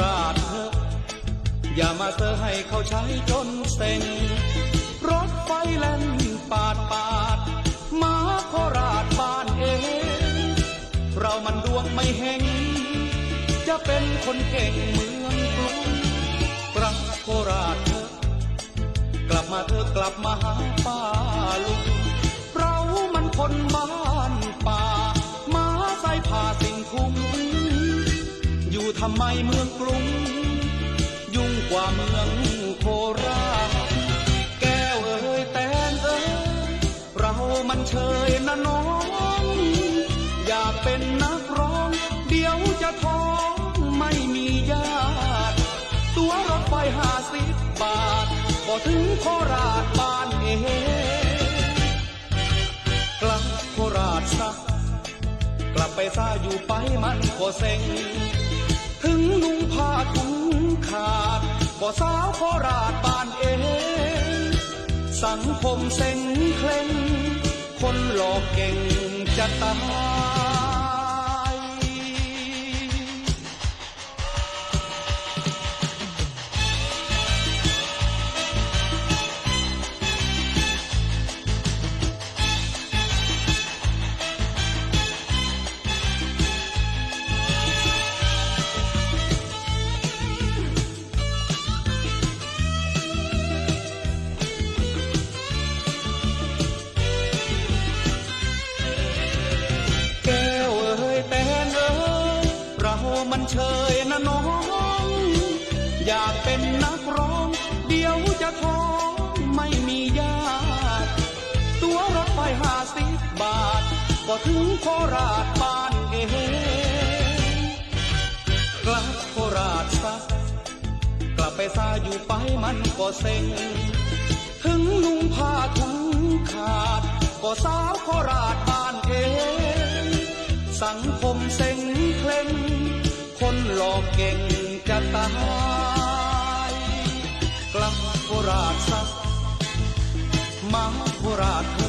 ราชเถอะอย่ามาเซอให้เขาใช้จนเซ็งรถไฟแล่นปาดปาดมาโคราชบ้านเองเรามันดวงไม่เฮงจะเป็นคนเก่งเมืองกรุงกลับโคราชเถอะกลับมาเถอกลับมาหาป้าลุงำไมเมืองกรุง ยุ่งกว่าเมืองโคราช แก้วเอ่ยแตงเอ่ยเรามันเชยนะน้อง อยากเป็นนักร้อง เดี๋ยวจะท้องไม่มีญาติตัวรถไฟห้าสิบบาทก็ถึงโคราชบ้านเองกลับโคราชซะกลับไปซาอยู่ไปมันก็เซ็ง ราชบ้านเองสังคมเซ็งเคร่งคนหลอกเก่งจะตาย มันเชยนะน้อง อยากเป็นนักร้อง เดี๋ยวจะท้องไม่มีญาติตัวรถไฟห้าสิบบาท ก็ถึงโคราชบ้านเองกลับโคราชซะกลับไปซาอยู่ไปมันก็เซ็ง ถึงนุ่งผ้าถุงขาด ก็สาวโคราชบ้านเองสัง หลอกเก่งจะตายกลับโคราชซะมาโคราช